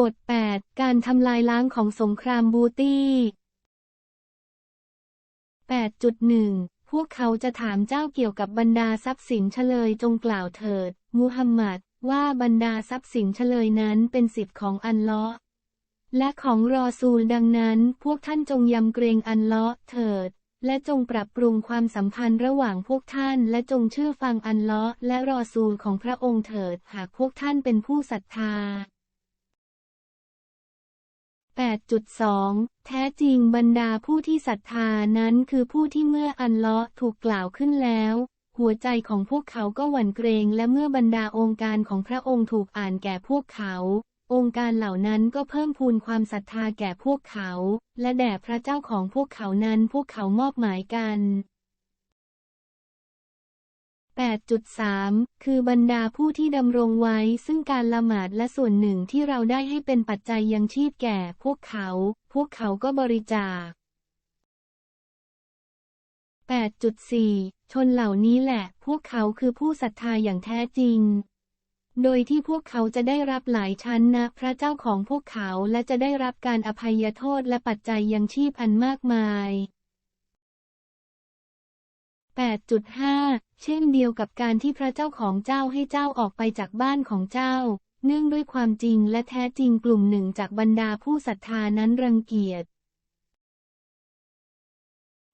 บท 8 การทำลายล้างของสงครามบูตี้ 8.1 พวกเขาจะถามเจ้าเกี่ยวกับบรรดาทรัพย์สินเฉลยจงกล่าวเถิด มุฮัมมัด ว่าบรรดาทรัพย์สินเฉลยนั้นเป็นสิทธิ์ของอัลเลาะและของรอซูลดังนั้นพวกท่านจงยำเกรงอัลเลาะเถิด และจงปรับปรุงความสัมพันธ์ระหว่างพวกท่าน และจงเชื่อฟังอัลเลาะและรอซูลของพระองค์เถิด หากพวกท่านเป็นผู้ศรัทธา 8.2 แท้จริงบรรดาผู้ที่ศรัทธานั้นคือผู้ที่เมื่ออันเลาะถูกกล่าวขึ้นแล้ว หัวใจของพวกเขาก็หวั่นเกรงและเมื่อบรรดาองค์การของพระองค์ถูกอ่านแก่พวกเขา องค์การเหล่านั้นก็เพิ่มพูนความศรัทธาแก่พวกเขา และแด่พระเจ้าของพวกเขานั้นพวกเขามอบหมายกัน 8.3 คือบรรดาผู้ที่ดำรงไว้ ซึ่งการละหมาดและส่วนหนึ่งที่เราได้ให้เป็นปัจจัยยังชีพแก่ พวกเขา พวกเขาก็บริจาค 8.4 ชนเหล่านี้แหละ พวกเขาคือผู้ศรัทธาอย่างแท้จริง โดยที่พวกเขาจะได้รับหลายชั้นนะพระเจ้าของพวกเขาและจะได้รับการอภัยโทษและปัจจัยยังชีพอันมากมาย8.5 เช่นเดียวกับการที่พระเจ้าของเจ้าให้เจ้าออกไปจากบ้านของเจ้า เนื่องด้วยความจริงและแท้จริงกลุ่มหนึ่งจากบรรดาผู้ศรัทธานั้นรังเกียจ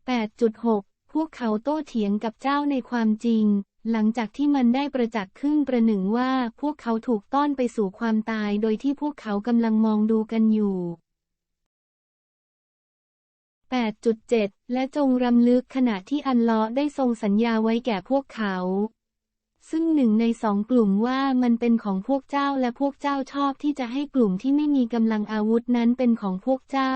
8.6 พวกเขาโต้เถียงกับเจ้าในความจริง หลังจากที่มันได้ประจักษ์ขึ้นประหนึ่งว่าพวกเขาถูกต้อนไปสู่ความตายโดยที่พวกเขากำลังมองดูกันอยู่ 8.7 และจงรำลึกขณะที่อันเลาะห์ได้ทรงสัญญาไว้แก่พวกเขา ซึ่งหนึ่งในสองกลุ่มว่ามันเป็นของพวกเจ้าและพวกเจ้าชอบที่จะให้กลุ่มที่ไม่มีกำลังอาวุธนั้นเป็นของพวกเจ้า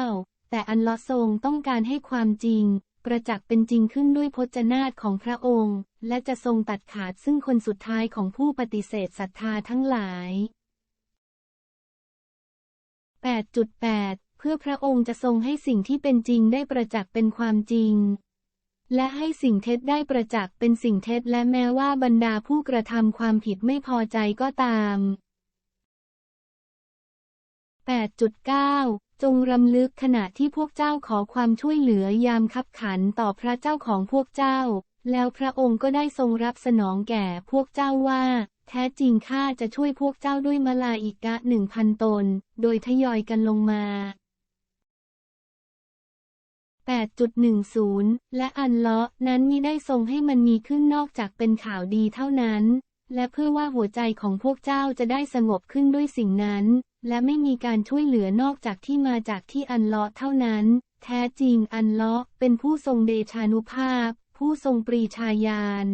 แต่อันเลาะห์ทรงต้องการให้ความจริง ประจักษ์เป็นจริงขึ้นด้วยพจนาตของพระองค์ และจะทรงตัดขาดซึ่งคนสุดท้ายของผู้ปฏิเสธศรัทธาทั้งหลาย8.8 เพื่อพระองค์จะทรงให้สิ่งที่เป็นจริงได้ประจักษ์เป็นความจริง และให้สิ่งเท็จได้ประจักษ์เป็นสิ่งเท็จและแม้ว่าบรรดาผู้กระทำความผิดไม่พอใจก็ตาม 8.9 จงรำลึกขณะที่พวกเจ้าขอความช่วยเหลือยามคับขันต่อพระเจ้าของพวกเจ้า แล้วพระองค์ก็ได้ทรงรับสนองแก่พวกเจ้าว่าแท้จริงข้าจะช่วยพวกเจ้าด้วยมลาอิกะหนึ่งพันตน โดยทยอยกันลงมา 8.10 และอันเลาะนั้นมิได้ทรงให้มันมีขึ้นนอกจากเป็นข่าวดีเท่านั้น และเพื่อว่าหัวใจของพวกเจ้าจะได้สงบขึ้นด้วยสิ่งนั้น และไม่มีการช่วยเหลือนอกจากที่มาจากที่อันเลาะเท่านั้น แท้จริงอันเลาะเป็นผู้ทรงเดชานุภาพ ผู้ทรงปรีชาญาณ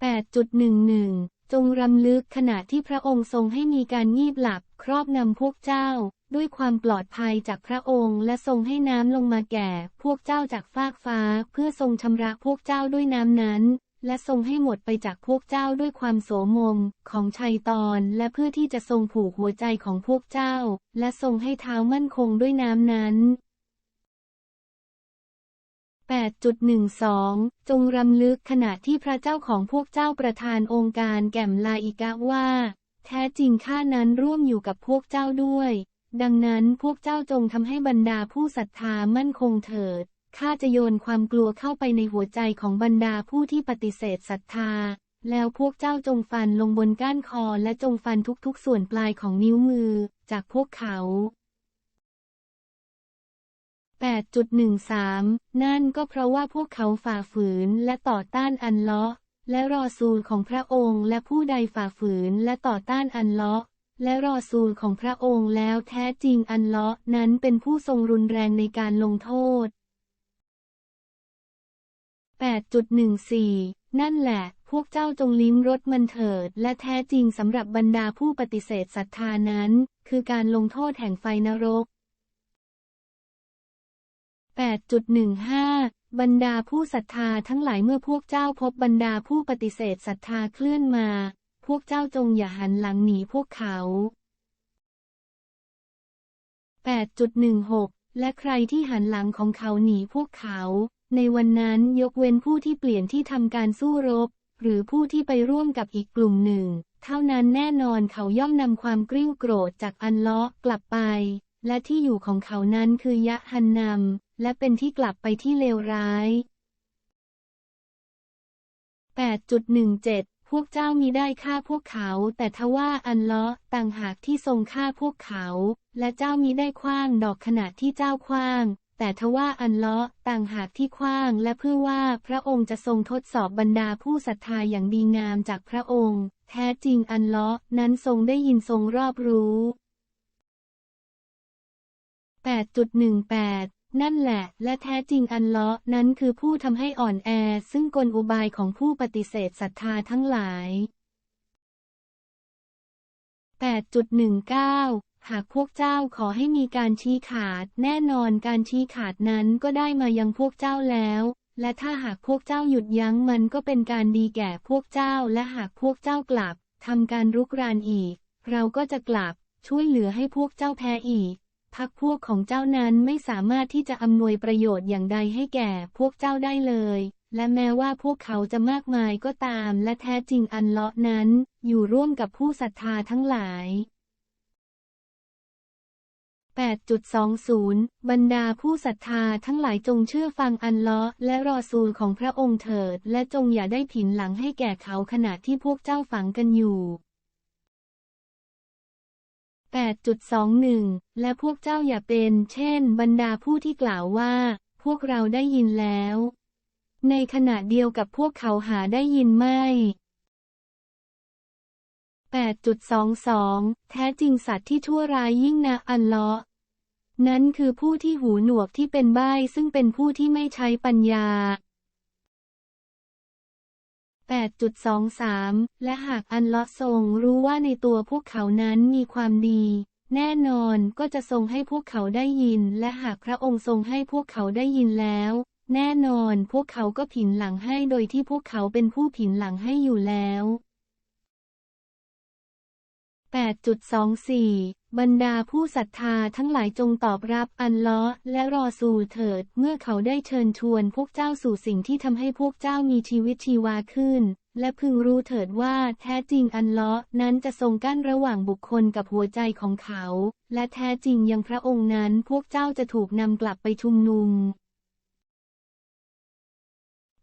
8.11 จงรำลึกขณะที่พระองค์ทรงให้มีการงีบหลับ ครอบนำพวกเจ้า ด้วยความปลอดภัยจากพระองค์และทรงให้น้ำลงมาแก่ พวกเจ้าจากฟากฟ้า เพื่อทรงชำระพวกเจ้าด้วยน้ำนั้น และทรงให้หมดไปจากพวกเจ้าด้วยความโสมมของชัยตอนและเพื่อที่จะทรงผูกหัวใจของพวกเจ้า และทรงให้เท้ามั่นคงด้วยน้ำนั้น 8.12 จงรำลึกขณะที่พระเจ้าของพวกเจ้าประทานองค์การแก่มลาอิกะว่า แท้จริงข้านั้นร่วมอยู่กับพวกเจ้าด้วย ดังนั้นพวกเจ้าจงทำให้บรรดาผู้ศรัทธามั่นคงเถิด ข้าจะโยนความกลัวเข้าไปในหัวใจของบรรดาผู้ที่ปฏิเสธศรัทธา แล้วพวกเจ้าจงฟันลงบนก้านคอและจงฟันทุกๆส่วนปลายของนิ้วมือ จากพวกเขา 8.13 นั่นก็เพราะว่าพวกเขาฝ่าฝืนและต่อต้านอันเลาะและรอซูลของพระองค์ และผู้ใดฝ่าฝืนและต่อต้านอันเลาะและรอซูลของพระองค์แล้วแท้จริงอันเลาะนั้นเป็นผู้ทรงรุนแรงในการลงโทษ 8.14 นั่นแหละ พวกเจ้าจงลิ้มรสมันเถิด และแท้จริงสำหรับบรรดาผู้ปฏิเสธศรัทธานั้น คือการลงโทษแห่งไฟนรก 8.15 บรรดาผู้ศรัทธาทั้งหลายเมื่อพวกเจ้าพบบรรดาผู้ปฏิเสธศรัทธาเคลื่อนมา พวกเจ้าจงอย่าหันหลังหนีพวกเขา 8.16 และใครที่หันหลังของเขาหนีพวกเขา ในวันนั้นยกเว้นผู้ที่เปลี่ยนที่ทำการสู้รบ หรือผู้ที่ไปร่วมกับอีกกลุ่มหนึ่ง เท่านั้นแน่นอนเขาย่อมนำความกริ้วโกรธจากอันเลาะกลับไปและที่อยู่ของเขานั้นคือยะฮันนำ และเป็นที่กลับไปที่เลวร้าย 8.17 พวกเจ้ามีได้ฆ่าพวกเขา แต่ทว่าอันเลาะต่างหากที่ทรงฆ่าพวกเขา และเจ้ามีได้คว้างดอกขณะที่เจ้าคว้างแต่ทว่าอันเลาะต่างหากที่คว้างและเพื่อว่าพระองค์จะทรงทดสอบบรรดาผู้ศรัทธาอย่างดีงามจากพระองค์ แท้จริงอันเลาะนั้นทรงได้ยินทรงรอบรู้ 8.18 นั่นแหละ และแท้จริงอันเลาะนั้นคือผู้ทำให้อ่อนแอ ซึ่งกลอุบายของผู้ปฏิเสธศรัทธาทั้งหลาย 8.19 หากพวกเจ้าขอให้มีการชี้ขาด แน่นอนการชี้ขาดนั้นก็ได้มายังพวกเจ้าแล้ว และถ้าหากพวกเจ้าหยุดยั้งมันก็เป็นการดีแก่พวกเจ้า และหากพวกเจ้ากลับทำการรุกรานอีก เราก็จะกลับช่วยเหลือให้พวกเจ้าแพ้อีก พักพวกของเจ้านั้นไม่สามารถที่จะอำนวยประโยชน์อย่างใดให้แก่พวกเจ้าได้เลย และแม้ว่าพวกเขาจะมากมายก็ตาม และแท้จริงอันเลาะนั้น อยู่ร่วมกับผู้ศรัทธาทั้งหลาย 8.20 บรรดาผู้ศรัทธาทั้งหลายจงเชื่อฟังอันเลาะและรอซูลของพระองค์เถิด และจงอย่าได้ผินหลังให้แก่เขาขณะที่พวกเจ้าฝังกันอยู่ 8.21 และพวกเจ้าอย่าเป็น เช่น บรรดาผู้ที่กล่าวว่า พวกเราได้ยินแล้ว ในขณะเดียวกับพวกเขาหาได้ยินไม่ 8.22 แท้จริงสัตว์ที่ชั่วร้ายยิ่งนักอันเลาะนั้นคือผู้ที่หูหนวกที่เป็นใบ้ซึ่งเป็นผู้ที่ไม่ใช้ปัญญา 8.23 และหากอันเลาะทรงรู้ว่าในตัวพวกเขานั้นมีความดี แน่นอนก็จะทรงให้พวกเขาได้ยิน และหากพระองค์ทรงให้พวกเขาได้ยินแล้ว แน่นอนพวกเขาก็ผินหลังให้โดยที่พวกเขาเป็นผู้ผินหลังให้อยู่แล้ว 8.24 บรรดาผู้ศรัทธาทั้งหลายจงตอบรับอันเลาะและรอสู่เถิด เมื่อเขาได้เชิญชวนพวกเจ้าสู่สิ่งที่ทำให้พวกเจ้ามีชีวิตชีวาขึ้น และพึงรู้เถิดว่าแท้จริงอันเลาะนั้นจะทรงกั้นระหว่างบุคคลกับหัวใจของเขา และแท้จริงยังพระองค์นั้นพวกเจ้าจะถูกนำกลับไปชุมนุม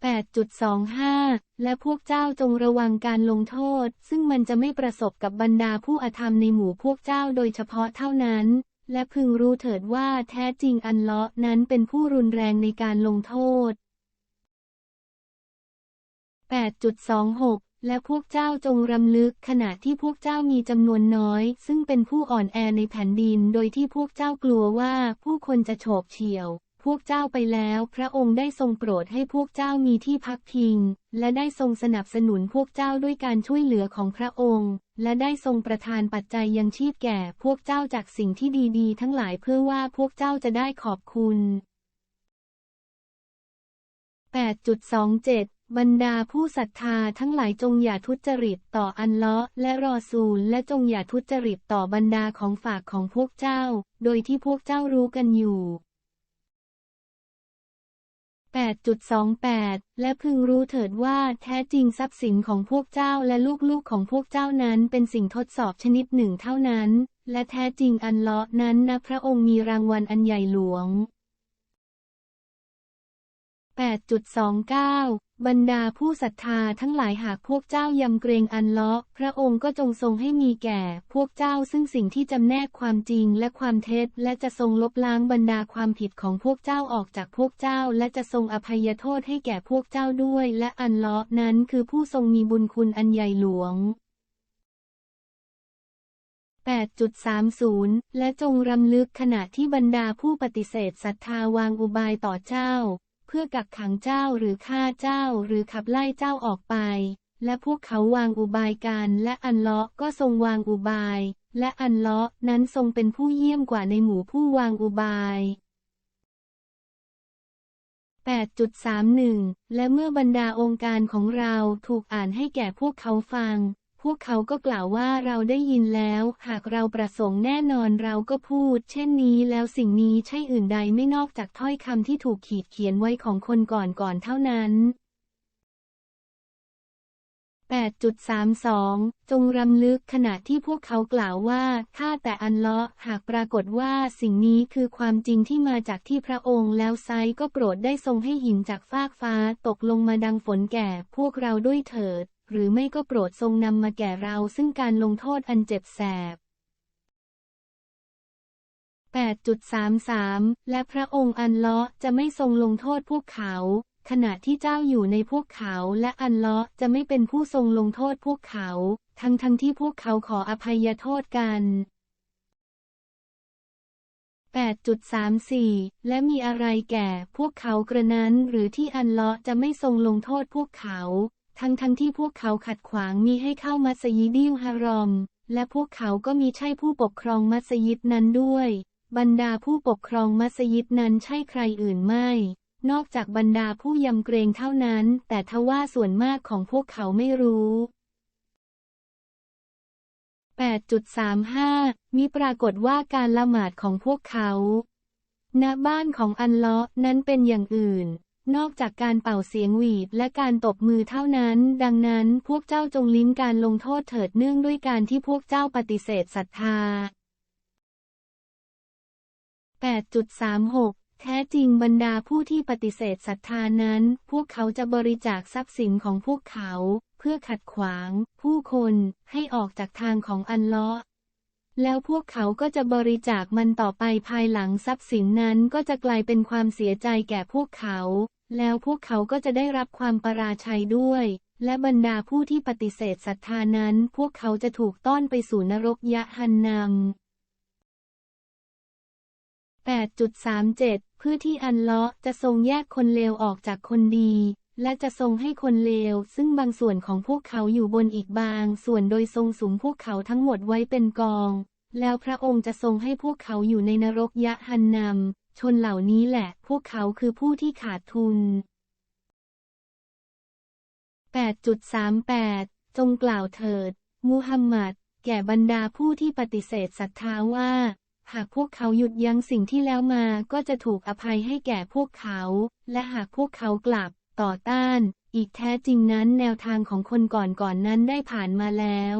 8.25 และพวกเจ้าจงระวังการลงโทษ ซึ่งมันจะไม่ประสบกับบรรดาผู้อธรรมในหมู่พวกเจ้าโดยเฉพาะเท่านั้น และพึงรู้เถิดว่าแท้จริงอันเลาะนั้นเป็นผู้รุนแรงในการลงโทษ 8.26และพวกเจ้าจงรำลึกขณะที่พวกเจ้ามีจำนวนน้อย ซึ่งเป็นผู้อ่อนแอในแผ่นดินโดยที่พวกเจ้ากลัวว่าผู้คนจะโฉบเฉี่ยว พวกเจ้าไปแล้ว พระองค์ได้ทรงโปรดให้พวกเจ้ามีที่พักพิง และได้ทรงสนับสนุนพวกเจ้าด้วยการช่วยเหลือของพระองค์ และได้ทรงประทานปัจจัยยังชีพแก่ พวกเจ้าจากสิ่งที่ดีๆ ทั้งหลายเพื่อว่าพวกเจ้าจะได้ขอบคุณ 8.27บรรดาผู้ศรัทธาทั้งหลายจงอย่าทุจริตต่ออันเลาะและรอซูล และจงอย่าทุจริตต่อบรรดาของฝากของพวกเจ้า โดยที่พวกเจ้ารู้กันอยู่ 8.28 และพึงรู้เถิดว่าแท้จริงทรัพย์สินของพวกเจ้าและลูกๆของพวกเจ้านั้นเป็นสิ่งทดสอบชนิดหนึ่งเท่านั้น และแท้จริงอันเลาะนั้นนะพระองค์มีรางวัลอันใหญ่หลวง 8.29 บรรดาผู้ศรัทธาทั้งหลายหากพวกเจ้ายำเกรงอันเลาะพระองค์ก็จงทรงให้มีแก่ พวกเจ้าซึ่งสิ่งที่จำแนกความจริงและความเท็จ และจะทรงลบล้างบรรดาความผิดของพวกเจ้าออกจากพวกเจ้า และจะทรงอภัยโทษให้แก่พวกเจ้าด้วย และอันเลาะนั้นคือผู้ทรงมีบุญคุณอันใหญ่หลวง8.30 และจงรำลึกขณะที่บรรดาผู้ปฏิเสธศรัทธาวางอุบายต่อเจ้า พื่อกักขังเจ้าหรือฆ่าเจ้าหรือขับไล่เจ้าออกไป และพวกเขาวางอุบายกันและอันเลาะก็ทรงวางอุบาย และอันเลาะนั้นทรงเป็นผู้เยี่ยมกว่าในหมู่ผู้วางอุบาย 8.31 และเมื่อบรรดาองค์การของเราถูกอ่านให้แก่พวกเขาฟัง พวกเขาก็กล่าวว่าเราได้ยินแล้ว หากเราประสงค์แน่นอนเราก็พูด เช่นนี้แล้วสิ่งนี้ใช่อื่นใดไม่นอกจากถ้อยคำที่ถูกขีดเขียนไว้ของคนก่อนก่อนเท่านั้น 8.32 จงรำลึกขณะที่พวกเขากล่าวว่าข้าแต่อันเลาะห์หากปรากฏว่าสิ่งนี้คือความจริงที่มาจากที่พระองค์แล้วไซก็โปรดได้ทรงให้หินจากฟากฟ้าตกลงมาดังฝนแก่พวกเราด้วยเถิด หรือไม่ก็โปรดทรงนำมาแก่เราซึ่งการลงโทษอันเจ็บแสบ 8.33 และพระองค์อันเลาะจะไม่ทรงลงโทษพวกเขา ขณะที่เจ้าอยู่ในพวกเขาและอันเลาะจะไม่เป็นผู้ทรงลงโทษพวกเขา ทั้งทั้งที่พวกเขาขออภัยโทษกัน 8.34 และมีอะไรแก่พวกเขากระนั้นหรือที่อันเลาะจะไม่ทรงลงโทษพวกเขา ทั้งทั้งที่พวกเขาขัดขวางมีให้เข้ามัสยิดิลฮารอม และพวกเขาก็มีใช่ผู้ปกครองมัสยิดนั้นด้วย บรรดาผู้ปกครองมัสยิดนั้นใช่ใครอื่นไม่ นอกจากบรรดาผู้ยำเกรงเท่านั้น แต่ทว่าส่วนมากของพวกเขาไม่รู้ 8.35 มีปรากฏว่าการละหมาดของพวกเขา ณ บ้านของอันเลาะนั้นเป็นอย่างอื่น นอกจากการเป่าเสียงหวีดและการตบมือเท่านั้น ดังนั้นพวกเจ้าจงลิ้มการลงโทษเถิดเนื่องด้วยการที่พวกเจ้าปฏิเสธศรัทธา 8.36แท้จริงบรรดาผู้ที่ปฏิเสธศรัทธานั้น พวกเขาจะบริจาคทรัพย์สินของพวกเขา เพื่อขัดขวาง ผู้คนให้ออกจากทางของอันเลาะ แล้วพวกเขาก็จะบริจาคมันต่อไปภายหลังทรัพย์สินนั้นก็จะกลายเป็นความเสียใจแก่พวกเขา แล้วพวกเขาก็จะได้รับความประราชัยด้วย และบรรดาผู้ที่ปฏิเสธศรัทธานั้น พวกเขาจะถูกต้อนไปสู่นรกยะฮันนัม8.37 เพื่อที่อันเลาะจะทรงแยกคนเลวออกจากคนดี และจะทรงให้คนเลว ซึ่งบางส่วนของพวกเขาอยู่บนอีกบาง ส่วนโดยทรงสุมพวกเขาทั้งหมดไว้เป็นกอง แล้วพระองค์จะทรงให้พวกเขาอยู่ในนรกยะฮันนัมชนเหล่านี้แหละ พวกเขาคือผู้ที่ขาดทุน 8.38 จงกล่าวเถิด มูฮัมหมัด แก่บรรดาผู้ที่ปฏิเสธศรัทธาว่า หากพวกเขาหยุดยั้งสิ่งที่แล้วมาก็จะถูกอภัยให้แก่พวกเขา และหากพวกเขากลับ ต่อต้าน อีกแท้จริงนั้นแนวทางของคนก่อนๆนนั้นได้ผ่านมาแล้ว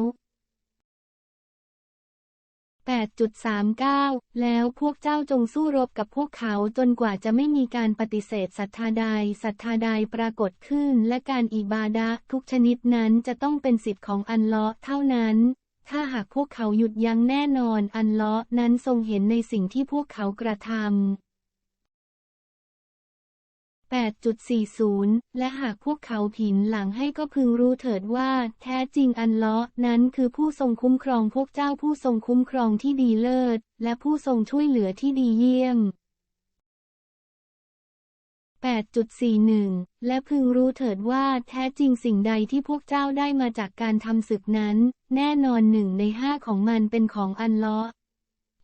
8.39 แล้วพวกเจ้าจงสู้รบกับพวกเขาจนกว่าจะไม่มีการปฏิเสธศรัทธาใดศรัทธาใดปรากฏขึ้น และการอิบาดะทุกชนิดนั้นจะต้องเป็นสิทธิ์ของอันเลาะเท่านั้น ถ้าหากพวกเขาหยุดยั้งแน่นอนอันเลาะนั้นทรงเห็นในสิ่งที่พวกเขากระทำ 8.40 และหากพวกเขาผินหลังให้ก็พึงรู้เถิดว่า แท้จริงอันเลาะนั้นคือผู้ทรงคุ้มครองพวกเจ้าผู้ทรงคุ้มครองที่ดีเลิศ และผู้ทรงช่วยเหลือที่ดีเยี่ยม 8.41 และพึงรู้เถิดว่าแท้จริงสิ่งใดที่พวกเจ้าได้มาจากการทำศึกนั้น แน่นอนหนึ่งในห้าของมันเป็นของอันเลาะ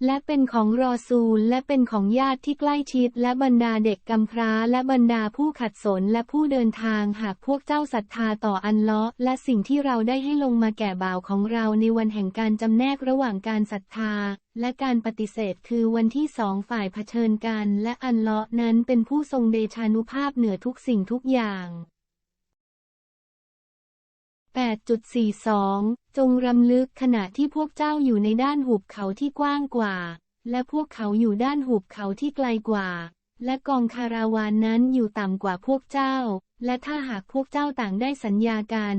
และเป็นของรอซูลและเป็นของญาติที่ใกล้ชิด และบรรดาเด็กกำพร้า และบรรดาผู้ขัดสนและผู้เดินทางหากพวกเจ้าศรัทธาต่ออันเลาะและสิ่งที่เราได้ให้ลงมาแก่บ่าวของเราในวันแห่งการจำแนกระหว่างการศรัทธา และการปฏิเสธคือวันที่สองฝ่ายเผชิญกัน และอันเลาะนั้นเป็นผู้ทรงเดชานุภาพเหนือทุกสิ่งทุกอย่าง 8.42 จงรำลึกขณะที่พวกเจ้าอยู่ในด้านหุบเขาที่กว้างกว่า และพวกเขาอยู่ด้านหุบเขาที่ไกลกว่า และกองคาราวานนั้นอยู่ต่ำกว่าพวกเจ้า และถ้าหากพวกเจ้าต่างได้สัญญากัน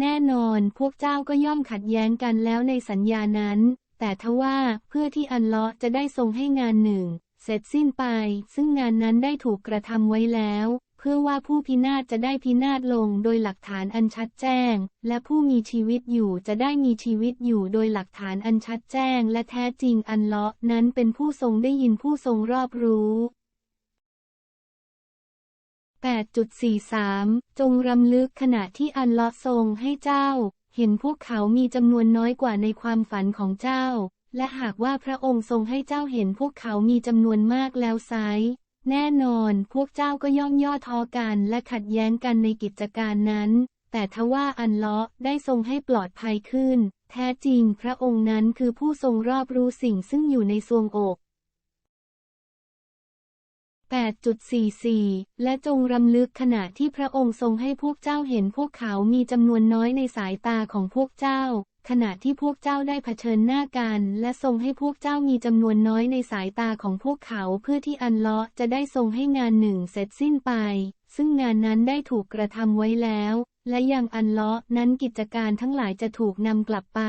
แน่นอนพวกเจ้าก็ย่อมขัดแย้งกันแล้วในสัญญานั้น แต่ทว่าเพื่อที่อันเลาะจะได้ทรงให้งานหนึ่ง เสร็จสิ้นไป ซึ่งงานนั้นได้ถูกกระทำไว้แล้ว เพื่อว่าผู้พินาศจะได้พินาศลงโดยหลักฐานอันชัดแจ้ง และผู้มีชีวิตอยู่จะได้มีชีวิตอยู่โดยหลักฐานอันชัดแจ้ง และแท้จริงอันเลาะนั้นเป็นผู้ทรงได้ยินผู้ทรงรอบรู้ 8.43 จงรำลึกขณะที่อันเลาะทรงให้เจ้า เห็นพวกเขามีจำนวนน้อยกว่าในความฝันของเจ้า และหากว่าพระองค์ทรงให้เจ้าเห็นพวกเขามีจำนวนมากแล้วไซ แน่นอนพวกเจ้าก็ย่อมย่อท้อกันและขัดแย้งกันในกิจการนั้น แต่ทว่าอันเลาะได้ทรงให้ปลอดภัยขึ้น แท้จริงพระองค์นั้นคือผู้ทรงรอบรู้สิ่งซึ่งอยู่ในทรวงอก 8.44 และจงรำลึกขณะที่พระองค์ทรงให้พวกเจ้าเห็นพวกเขามีจำนวนน้อยในสายตาของพวกเจ้า ขณะที่พวกเจ้าได้เผชิญหน้ากัน และทรงให้พวกเจ้ามีจำนวนน้อยในสายตาของพวกเขาเพื่อที่อันเลาะจะได้ทรงให้งานหนึ่งเสร็จสิ้นไป ซึ่งงานนั้นได้ถูกกระทำไว้แล้ว และยังอันเลาะนั้นกิจการทั้งหลายจะถูกนำกลับไป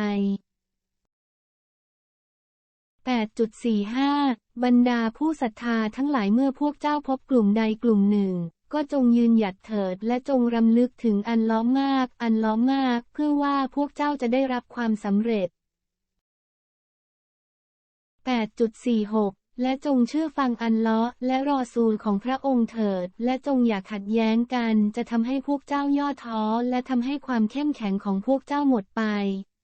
8.45 บรรดาผู้ศรัทธาทั้งหลายเมื่อพวกเจ้าพบกลุ่มใดกลุ่มหนึ่ง ก็จงยืนหยัดเถิดและจงรำลึกถึงอันล้อมมาก อันล้อมมาก เพื่อว่าพวกเจ้าจะได้รับความสำเร็จ 8.46 และจงเชื่อฟังอันลาะห์และรอซูลของพระองค์เถิด และจงอย่าขัดแย้งกัน จะทำให้พวกเจ้าย่อท้อ และทำให้ความเข้มแข็งของพวกเจ้าหมดไป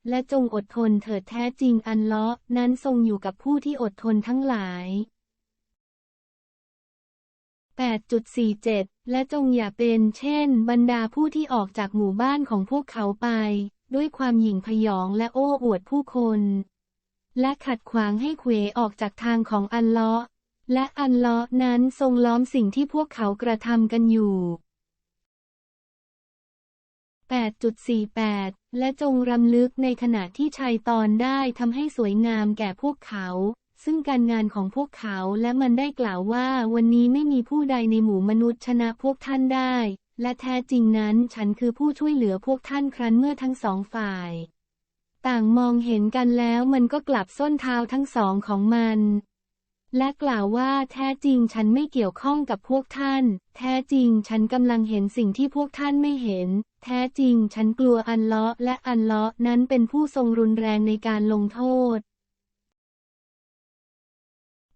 และจงอดทนเถิดแท้จริงอันลาะห์นั้นทรงอยู่กับผู้ที่อดทนทั้งหลาย8.47 และจงอย่าเป็นเช่น บรรดาผู้ที่ออกจากหมู่บ้านของพวกเขาไป ด้วยความหยิ่งพยองและโอ้อวดผู้คน และขัดขวางให้เขวออกจากทางของอัลเลาะห์และอัลเลาะห์นั้นทรงล้อมสิ่งที่พวกเขากระทำกันอยู่ 8.48 และจงรำลึกในขณะที่ชัยตอนได้ทำให้สวยงามแก่พวกเขา ซึ่งการงานของพวกเขาและมันได้กล่าวว่าวันนี้ไม่มีผู้ใดในหมู่มนุษย์ชนะพวกท่านได้ และแท้จริงนั้นฉันคือผู้ช่วยเหลือพวกท่านครั้นเมื่อทั้งสองฝ่าย ต่างมองเห็นกันแล้วมันก็กลับส้นเท้าทั้งสองของมัน และกล่าวว่าแท้จริงฉันไม่เกี่ยวข้องกับพวกท่าน แท้จริงฉันกำลังเห็นสิ่งที่พวกท่านไม่เห็น แท้จริงฉันกลัวอันเลาะและอันเลาะนั้นเป็นผู้ทรงรุนแรงในการลงโทษ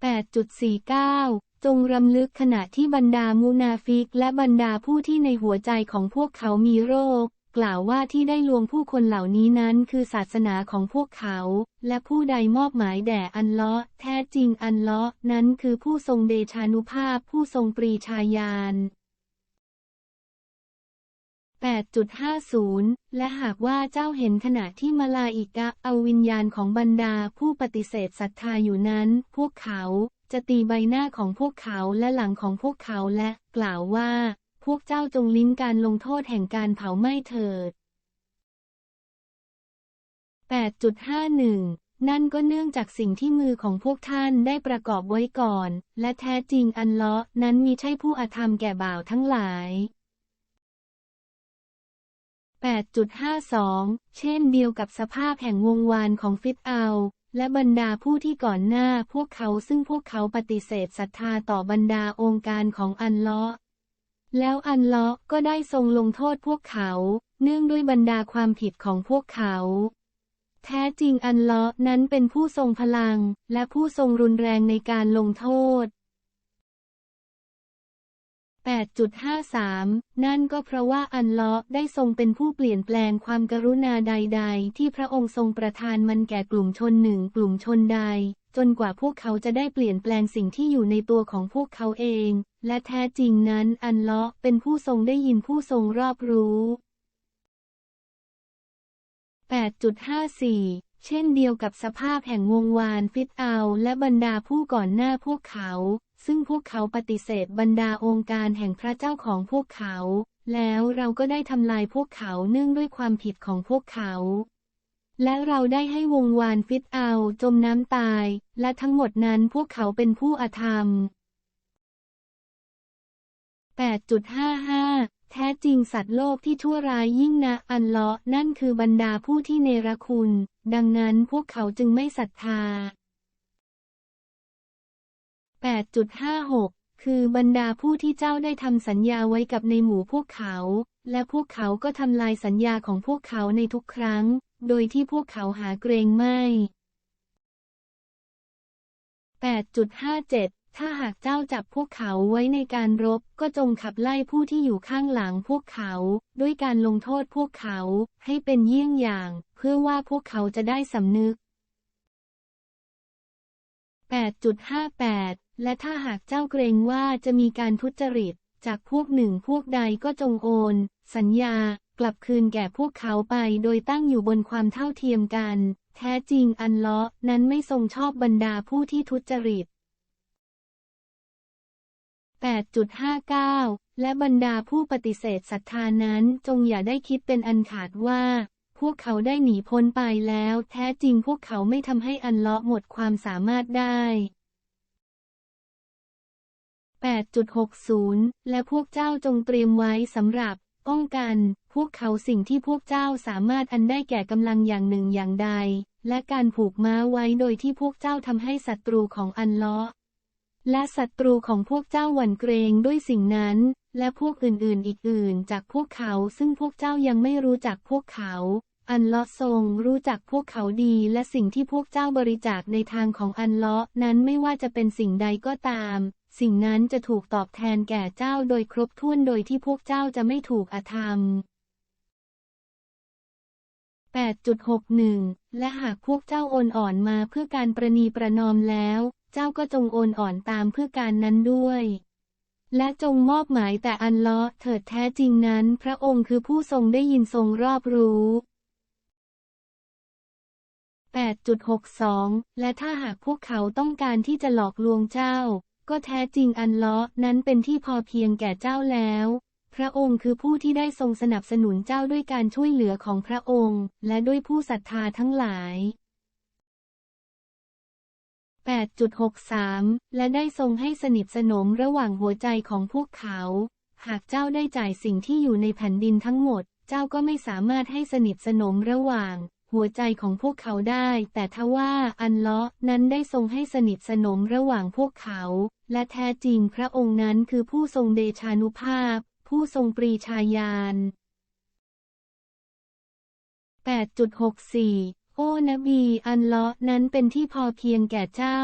8.49 จงรำลึกขณะที่บรรดามูนาฟิกและบรรดาผู้ที่ในหัวใจของพวกเขามีโรค กล่าวว่าที่ได้ลวงผู้คนเหล่านี้นั้นคือศาสนาของพวกเขา และผู้ใดมอบหมายแด่อันเลาะแท้จริงอันเลาะนั้นคือผู้ทรงเดชานุภาพผู้ทรงปรีชาญาณ 8.50 และหากว่าเจ้าเห็นขณะที่มาลาอิกะเอาวิญญาณของบรรดาผู้ปฏิเสธศรัทธาอยู่นั้น พวกเขาจะตีใบหน้าของพวกเขาและหลังของพวกเขาและ กล่าวว่า พวกเจ้าจงลิ้นการลงโทษแห่งการเผาไหม้เถิด 8.51นั่นก็เนื่องจากสิ่งที่มือของพวกท่านได้ประกอบไว้ก่อน และแท้จริงอันเลาะนั้นมีใช่ผู้อาธรรมแก่บ่าวทั้งหลาย 8.52 เช่นเดียวกับสภาพแห่งวงวานของฟิตเอา และบรรดาผู้ที่ก่อนหน้าพวกเขาซึ่งพวกเขาปฏิเสธศรัทธาต่อบรรดาองค์การของอันเลาะแล้วอันเลาะก็ได้ทรงลงโทษพวกเขา เนื่องด้วยบรรดาความผิดของพวกเขา แท้จริงอันเลาะนั้นเป็นผู้ทรงพลัง และผู้ทรงรุนแรงในการลงโทษ 8.53 นั่นก็เพราะว่าอันเลาะได้ทรงเป็นผู้เปลี่ยนแปลงความกรุณาใด ๆ ที่พระองค์ทรงประทานมันแก่กลุ่มชนหนึ่งกลุ่มชนใด จนกว่าพวกเขาจะได้เปลี่ยนแปลงสิ่งที่อยู่ในตัวของพวกเขาเอง และแท้จริงนั้นอันเลาะเป็นผู้ทรงได้ยินผู้ทรงรอบรู้ 8.54 เช่นเดียวกับสภาพแห่งวงวานฟิตเอาและบรรดาผู้ก่อนหน้าพวกเขา ซึ่งพวกเขาปฏิเสธบรรดาองค์การแห่งพระเจ้าของพวกเขา แล้วเราก็ได้ทำลายพวกเขาเนื่องด้วยความผิดของพวกเขา และเราได้ให้วงวานฟิตเอาจมน้ำตาย และทั้งหมดนั้นพวกเขาเป็นผู้อาธรรม 8.55แท้จริงสัตว์โลกที่ชั่วร้ายยิ่งนะอันเลาะนั่นคือบรรดาผู้ที่เนรคุณ ดังนั้นพวกเขาจึงไม่ศรัทธา 8.56 คือบรรดาผู้ที่เจ้าได้ทำสัญญาไว้กับในหมู่พวกเขา และพวกเขาก็ทำลายสัญญาของพวกเขาในทุกครั้ง โดยที่พวกเขาหาเกรงไม่ 8.57 ถ้าหากเจ้าจับพวกเขาไว้ในการรบ ก็จงขับไล่ผู้ที่อยู่ข้างหลังพวกเขา ด้วยการลงโทษพวกเขาให้เป็นเยี่ยงอย่าง เพื่อว่าพวกเขาจะได้สำนึก8.58 และถ้าหากเจ้าเกรงว่าจะมีการทุจริต จากพวกหนึ่งพวกใดก็จงโอน สัญญา กลับคืนแก่พวกเขาไปโดยตั้งอยู่บนความเท่าเทียมกัน แท้จริงอันเลาะนั้นไม่ทรงชอบบรรดาผู้ที่ทุจริต 8.59 และบรรดาผู้ปฏิเสธศรัทธานั้นจงอย่าได้คิดเป็นอันขาดว่า พวกเขาได้หนีพ้นไปแล้ว แท้จริงพวกเขาไม่ทำให้อันเลาะหมดความสามารถได้ 8.60 และพวกเจ้าจงเตรียมไว้สำหรับ ป้องกัน พวกเขาสิ่งที่พวกเจ้าสามารถอันได้แก่กำลังอย่างหนึ่งอย่างใด และการผูกม้าไว้โดยที่พวกเจ้าทำให้ศัตรูของอันเลาะและศัตรูของพวกเจ้าหวั่นเกรงด้วยสิ่งนั้น และพวกอื่นๆ อีกอื่นจากพวกเขาซึ่งพวกเจ้ายังไม่รู้จักพวกเขา อันเลาะทรงรู้จักพวกเขาดี และสิ่งที่พวกเจ้าบริจาคในทางของอันเลาะนั้นไม่ว่าจะเป็นสิ่งใดก็ตาม สิ่งนั้นจะถูกตอบแทนแก่เจ้าโดยครบถ้วนโดยที่พวกเจ้าจะไม่ถูกอธรรม 8.61 และหากพวกเจ้าโอนอ่อนมาเพื่อการประนีประนอมแล้ว เจ้าก็จงโอนอ่อนตามเพื่อการนั้นด้วย และจงมอบหมายแต่อันเลาะเถิดแท้จริงนั้น พระองค์คือผู้ทรงได้ยินทรงรอบรู้8.62 และถ้าหากพวกเขาต้องการที่จะหลอกลวงเจ้า ก็แท้จริงอันเลาะนั้นเป็นที่พอเพียงแก่เจ้าแล้ว พระองค์คือผู้ที่ได้ทรงสนับสนุนเจ้าด้วยการช่วยเหลือของพระองค์ และด้วยผู้ศรัทธาทั้งหลาย 8.63 และได้ทรงให้สนิทสนมระหว่างหัวใจของพวกเขา หากเจ้าได้จ่ายสิ่งที่อยู่ในแผ่นดินทั้งหมด เจ้าก็ไม่สามารถให้สนิทสนมระหว่าง หัวใจของพวกเขาได้ แต่ทว่าอันเลาะนั้นได้ทรงให้สนิทสนมระหว่างพวกเขา และแท้จริงพระองค์นั้นคือผู้ทรงเดชานุภาพ ผู้ทรงปรีชาญาณ 8.64โอ้นบีอันเลาะนั้นเป็นที่พอเพียงแก่เจ้า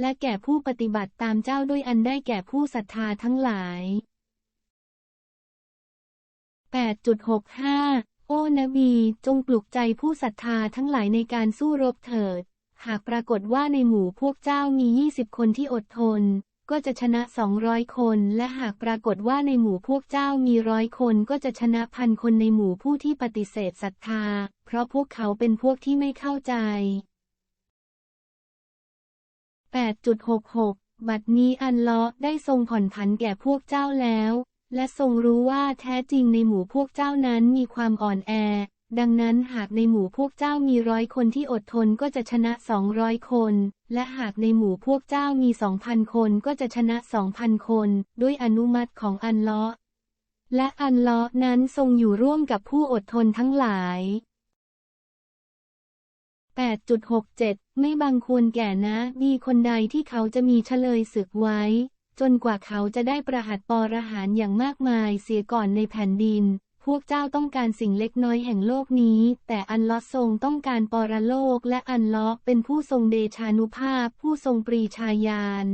และแก่ผู้ปฏิบัติตามเจ้าด้วยอันได้แก่ผู้ศรัทธาทั้งหลาย 8.65 โอ้นบี จงปลุกใจผู้ศรัทธาทั้งหลายในการสู้รบเถิด หากปรากฏว่าในหมู่พวกเจ้ามี 20 คนที่อดทน ก็จะชนะ 200 คน และหากปรากฏว่าในหมู่พวกเจ้ามีร้อยคนก็จะชนะพันคนในหมู่ผู้ที่ปฏิเสธศรัทธา เพราะพวกเขาเป็นพวกที่ไม่เข้าใจ 8.66 บัดนี้อันเลาะได้ทรงผ่อนผันแก่พวกเจ้าแล้ว และทรงรู้ว่าแท้จริงในหมู่พวกเจ้านั้นมีความอ่อนแอ ดังนั้นหากในหมู่พวกเจ้ามีร้อยคนที่อดทนก็จะชนะสองร้อยคน และหากในหมู่พวกเจ้ามีสองพันคนก็จะชนะสองพันคน ด้วยอนุมัติของอันเลาะและอันเลาะนั้นทรงอยู่ร่วมกับผู้อดทนทั้งหลาย 8.67 ไม่บังควรแก่นะ มีคนใดที่เขาจะมีเฉลยศึกไว้ จนกว่าเขาจะได้ประหัตปรหารอย่างมากมายเสียก่อนในแผ่นดิน พวกเจ้าต้องการสิ่งเล็กน้อยแห่งโลกนี้ แต่อันลาะห์ทรงต้องการปรโลกและอันลาะห์เป็นผู้ทรงเดชานุภาพ ผู้ทรงปรีชาญาณ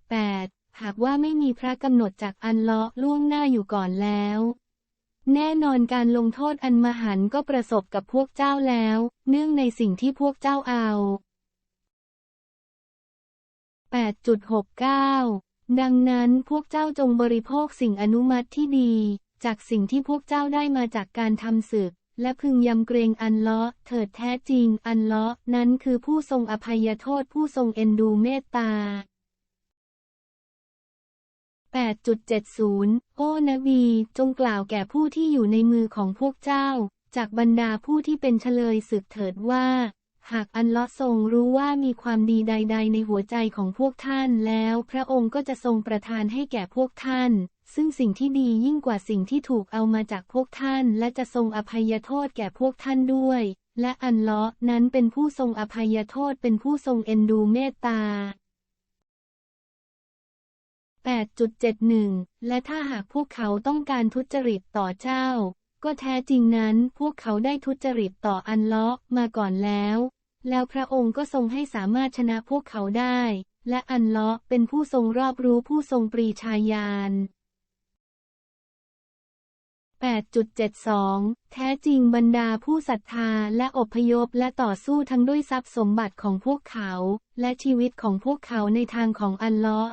8.68 หากว่าไม่มีพระกำหนดจากอันเลาะล่วงหน้าอยู่ก่อนแล้ว แน่นอนการลงโทษอันมหันก็ประสบกับพวกเจ้าแล้ว เนื่องในสิ่งที่พวกเจ้าเอา 8.69 ดังนั้นพวกเจ้าจงบริโภคสิ่งอนุมัติที่ดี จากสิ่งที่พวกเจ้าได้มาจากการทำศึก และพึงยำเกรงอันเลาะเถิดแท้จริงอันเลาะนั้นคือผู้ทรงอภัยโทษผู้ทรงเอ็นดูเมตตา 8.70 โอ้นบีจงกล่าวแก่ผู้ที่อยู่ในมือของพวกเจ้า จากบรรดาผู้ที่เป็นเฉลยศึกเถิดว่า หากอันลาะห์ทรงรู้ว่ามีความดีใด ๆ ในหัวใจของพวกท่านแล้ว พระองค์ก็จะทรงประทานให้แก่พวกท่าน ซึ่งสิ่งที่ดียิ่งกว่าสิ่งที่ถูกเอามาจากพวกท่าน และจะทรงอภัยโทษแก่พวกท่านด้วย และอันลาะห์นั้นเป็นผู้ทรงอภัยโทษเป็นผู้ทรงเอ็นดูเมตตา8.71 และถ้าหากพวกเขาต้องการทุจริตต่อเจ้า ก็แท้จริงนั้นพวกเขาได้ทุจริตต่ออันเลาะมาก่อนแล้ว แล้วพระองค์ก็ทรงให้สามารถชนะพวกเขาได้ และอันเลาะห์เป็นผู้ทรงรอบรู้ผู้ทรงปรีชาญาณ 8.72 แท้จริงบรรดาผู้ศรัทธาและอพยพและต่อสู้ทั้งด้วยทรัพย์สมบัติของพวกเขา และชีวิตของพวกเขาในทางของอัลเลาะห์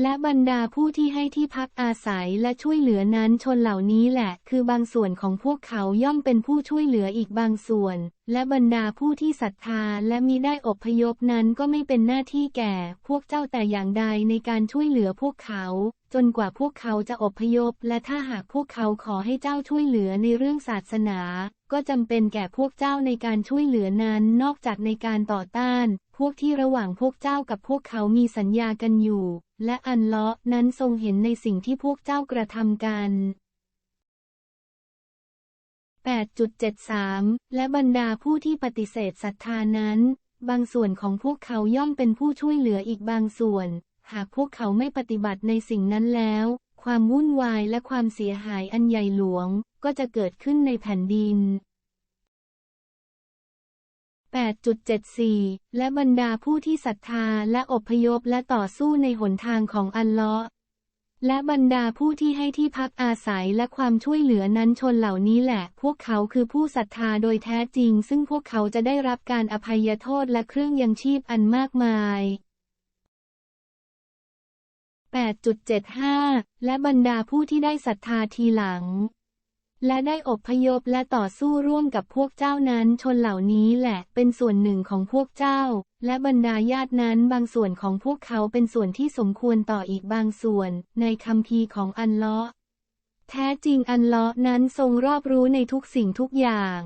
และบรรดาผู้ที่ให้ที่พักอาศัยและช่วยเหลือนั้นชนเหล่านี้แหละ คือบางส่วนของพวกเขาย่อมเป็นผู้ช่วยเหลืออีกบางส่วน และบรรดาผู้ที่ศรัทธาและมีได้อพยพนั้นก็ไม่เป็นหน้าที่แก่ พวกเจ้าแต่อย่างใดในการช่วยเหลือพวกเขา จนกว่าพวกเขาจะอพยพ และถ้าหากพวกเขาขอให้เจ้าช่วยเหลือในเรื่องศาสนา ก็จำเป็นแก่พวกเจ้าในการช่วยเหลือนั้นนอกจากในการต่อต้าน วกที่ระหว่างพวกเจ้ากับพวกเขามีสัญญากันอยู่ และอันเลาะนั้นทรงเห็นในสิ่งที่พวกเจ้ากระทำกัน 8.73 และบรรดาผู้ที่ปฏิเสธศรัทธานั้น บางส่วนของพวกเขาย่อมเป็นผู้ช่วยเหลืออีกบางส่วน หากพวกเขาไม่ปฏิบัติในสิ่งนั้นแล้ว ความวุ่นวายและความเสียหายอันใหญ่หลวง ก็จะเกิดขึ้นในแผ่นดิน 8.74 และบรรดาผู้ที่ศรัทธาและอพยพและต่อสู้ในหนทางของอัลเลาะห์และบรรดาผู้ที่ให้ที่พักอาศัยและความช่วยเหลือนั้นชนเหล่านี้แหละ พวกเขาคือผู้ศรัทธาโดยแท้จริง ซึ่งพวกเขาจะได้รับการอภัยโทษและเครื่องยังชีพอันมากมาย 8.75 และบรรดาผู้ที่ได้ศรัทธาทีหลัง และได้อพยพและต่อสู้ร่วมกับพวกเจ้านั้นชนเหล่านี้แหละเป็นส่วนหนึ่งของพวกเจ้า และบรรดาญาตินั้นบางส่วนของพวกเขาเป็นส่วนที่สมควรต่ออีกบางส่วน ในคัมภีร์ของอันเลาะแท้จริงอันเลาะนั้นทรงรอบรู้ในทุกสิ่งทุกอย่าง